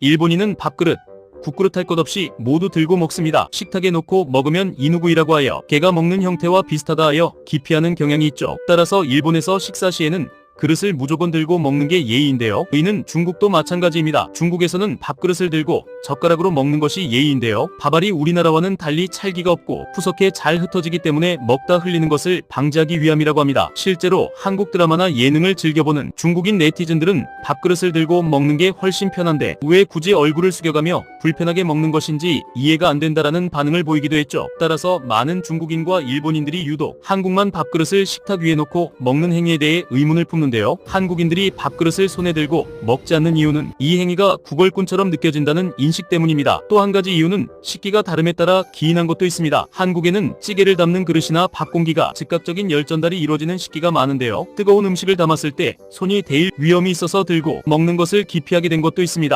일본인은 밥그릇, 국그릇 할 것 없이 모두 들고 먹습니다. 식탁에 놓고 먹으면 이누구이라고 하여 개가 먹는 형태와 비슷하다 하여 기피하는 경향이 있죠. 따라서 일본에서 식사 시에는 그릇을 무조건 들고 먹는 게 예의인데요. 이는 중국도 마찬가지입니다. 중국에서는 밥그릇을 들고 젓가락으로 먹는 것이 예의인데요. 밥알이 우리나라와는 달리 찰기가 없고 푸석해 잘 흩어지기 때문에 먹다 흘리는 것을 방지하기 위함이라고 합니다. 실제로 한국 드라마나 예능을 즐겨보는 중국인 네티즌들은 밥그릇을 들고 먹는 게 훨씬 편한데 왜 굳이 얼굴을 숙여가며 불편하게 먹는 것인지 이해가 안 된다라는 반응을 보이기도 했죠. 따라서 많은 중국인과 일본인들이 유독 한국만 밥그릇을 식탁 위에 놓고 먹는 행위에 대해 의문을 품 는데요. 한국인들이 밥그릇을 손에 들고 먹지 않는 이유는 이 행위가 구걸꾼처럼 느껴진다는 인식 때문입니다. 또 한 가지 이유는 식기가 다름에 따라 기인한 것도 있습니다. 한국에는 찌개를 담는 그릇이나 밥공기가 즉각적인 열 전달이 이루어지는 식기가 많은데요. 뜨거운 음식을 담았을 때 손이 데일 위험이 있어서 들고 먹는 것을 기피하게 된 것도 있습니다.